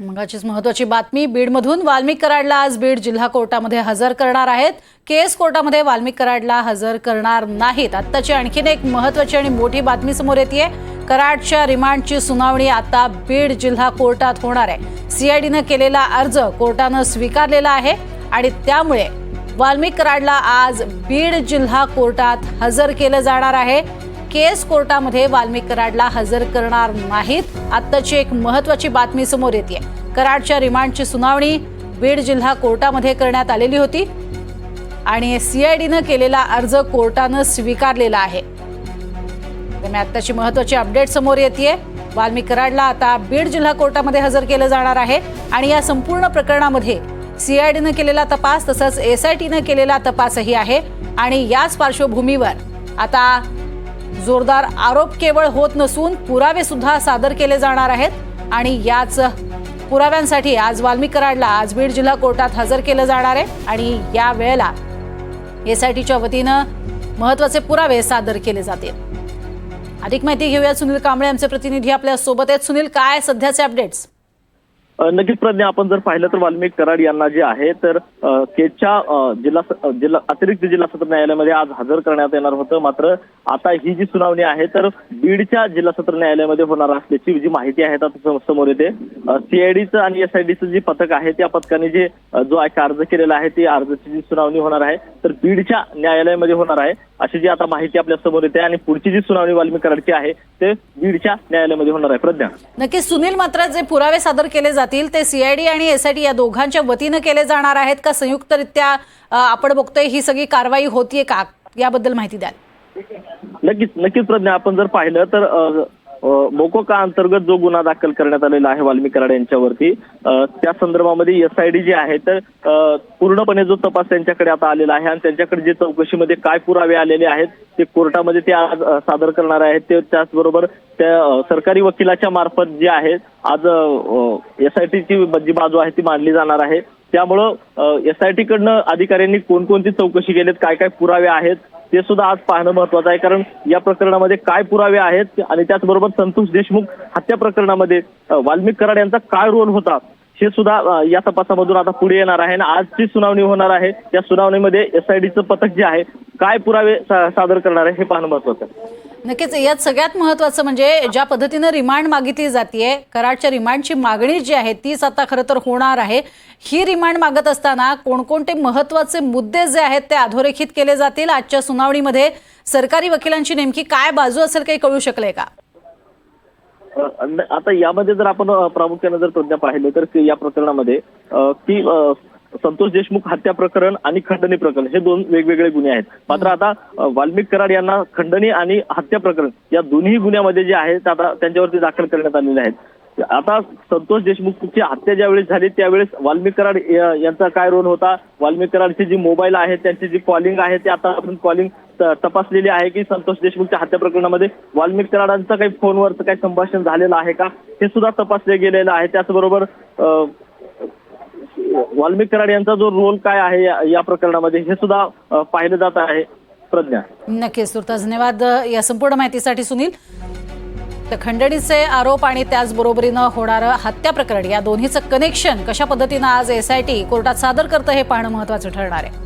मगाचीच महत्वाची बातमी. बीडमधून वाल्मिक कराडला आज बीड जिल्हा कोर्टामध्ये हजर करणार आहेत. केस कोर्टामध्ये वाल्मिक कराडला हजर करणार नाहीत. आत्ताची आणखीन एक महत्वाची आणि मोठी बातमी समोर येते कराडच्या रिमांडची सुनावणी आता बीड जिल्हा कोर्टात होणार आहे. सीआयडीनं केलेला अर्ज कोर्टानं स्वीकारलेला आहे आणि त्यामुळे वाल्मिक कराडला आज बीड जिल्हा कोर्टात हजर केलं जाणार आहे. केस कोर्टामध्ये वाल्मिक कराडला हजर करणार नाहीत. आत्ताची एक महत्वाची बातमी समोर येते कराडच्या रिमांडची सुनावणी बीड जिल्हा कोर्टामध्ये करण्यात आलेली होती आणि सीआयडीनं केलेला अर्ज कोर्टानं स्वीकारलेला आहे. त्यामुळे आत्ताची महत्वाची अपडेट समोर येते वाल्मिक कराडला आता बीड जिल्हा कोर्टामध्ये हजर केलं जाणार आहे आणि या संपूर्ण प्रकरणामध्ये सीआयडीनं केलेला तपास तसंच एसआयटीनं केलेला तपासही आहे आणि याच पार्श्वभूमीवर आता जोरदार आरोप केवळ होत नसून पुरावे सुद्धा सादर केले जाणार आहेत. आणि याच पुराव्यांसाठी आज वाल्मी कराडला आज बीड जिल्हा कोर्टात हजर केलं जाणार आहे. आणि या वेळेला एसआयटीच्या वतीनं महत्त्वाचे पुरावे सादर केले जातील. अधिक माहिती घेऊया सुनील कांबळे आमचे प्रतिनिधी आपल्यासोबत आहेत. सुनील काय सध्याचे अपडेट्स नक्कीच प्रज्ञा आपण जर पाहिलं तर वाल्मिक कराड यांना जे आहे तर केच्या जिल्हा जिल्हा अतिरिक्त जिल्हा सत्र न्यायालयामध्ये आज हजर करण्यात येणार होतं. मात्र आता ही जी सुनावणी आहे तर बीडच्या जिल्हा सत्र न्यायालयामध्ये होणार असल्याची जी माहिती आहे आता समोर येते. सीआयडीचं आणि एसआयडीचं जे पथक आहे त्या पथकाने जे जो अर्ज केलेला आहे ती अर्जाची जी सुनावणी होणार आहे तर बीडच्या न्यायालयामध्ये होणार आहे. अशी जी आता माहिती आपल्यासमोर येते आणि पुढची जी सुनावणी वाल्मिक कराडची आहे ते बीडच्या न्यायालयामध्ये होणार आहे. प्रज्ञा. नक्कीच सुनील मात्र जे पुरावे सादर केले जातील ते सीआयडी आणि एसआयटी या दोघांच्या वतीनं केले जाणार आहेत का संयुक्तरित्या आपण बघतोय ही सगळी कारवाई होतीये का? याबद्दल माहिती द्याल. नक्कीच नक्कीच प्रज्ञा आपण जर पाहिलं तर मोकोका अंतर्गत जो गुन्हा दाखल करण्यात आलेला आहे वाल्मिक कराड यांच्यावरती त्या संदर्भामध्ये एस आय डी जी आहे तर पूर्णपणे जो तपास त्यांच्याकडे आता आलेला आहे आणि त्यांच्याकडे जे चौकशीमध्ये काय पुरावे आलेले आहेत ते कोर्टामध्ये ते आज सादर करणार आहेत. ते त्याचबरोबर त्या सरकारी वकिलाच्या मार्फत जे आहे आज एस आय टीची जी बाजू आहे ती मांडली जाणार आहे. त्यामुळं एस आय टी कडनं अधिकाऱ्यांनी कोणकोणती चौकशी केलीत काय काय पुरावे आहेत ते सुद्धा आज पाहणं महत्वाचं आहे. कारण या प्रकरणामध्ये काय पुरावे आहेत आणि त्याचबरोबर संतोष देशमुख हत्या प्रकरणामध्ये वाल्मिक कराड यांचा काय रोल होता हे सुद्धा या तपासामधून आता पुढे येणार आहे. आणि आजची सुनावणी होणार आहे. या सुनावणीमध्ये एसआयडीचं पथक जे आहे काय पुरावे सादर करणार आहे हे पाहणं महत्वाचं आहे. नक्कीच यात सगळ्यात महत्वाचं म्हणजे ज्या पद्धतीनं रिमांड मागितली जाते कराडच्या रिमांडची मागणी जी आहे तीच आता खरं तर होणार आहे. ही रिमांड मागत असताना कोणकोणते महत्त्वाचे मुद्दे जे आहेत ते अधोरेखित केले जातील आजच्या सुनावणीमध्ये? सरकारी वकिलांची नेमकी काय बाजू असेल काही कळू शकलंय का? आता यामध्ये जर आपण प्रामुख्याने जर प्रज्ञा पाहिलं तर या प्रकरणामध्ये की संतोष देशमुख हत्या प्रकरण आणि खंडणी प्रकरण हे दोन वेगवेगळे गुन्हे आहेत. मात्र आता वाल्मिक कराड यांना खंडणी आणि हत्या प्रकरण या दोन्ही गुन्ह्यामध्ये जे आहेत आता त्यांच्यावरती दाखल करण्यात आलेले आहेत. आता संतोष देशमुखची हत्या ज्यावेळेस झाली त्यावेळेस वाल्मिक कराड यांचा काय रोल होता? वाल्मिक कराडचे जी मोबाईल आहे त्यांची जी कॉलिंग आहे ते आता आपण कॉलिंग तपासलेली आहे की संतोष देशमुखच्या हत्या प्रकरणामध्ये वाल्मिक कराडांचं काही फोनवरचं काही संभाषण झालेलं आहे का? हे सुद्धा तपासले गेलेलं आहे. त्याचबरोबर अ, वाल्मिक कराड यांचा जो रोल काय आहे या- या प्रकरणामध्ये हे सुद्धा पाहिलं जात आहे प्रज्ञा. नक्कीच तुर्तास धन्यवाद या संपूर्ण माहितीसाठी सुनील. तर खंडणीचे आरोप आणि त्याचबरोबरीनं होणारं हत्या प्रकरण या दोन्हीचं कनेक्शन कशा पद्धतीनं आज एसआयटी कोर्टात सादर करतं हे पाहणं महत्वाचं ठरणार आहे.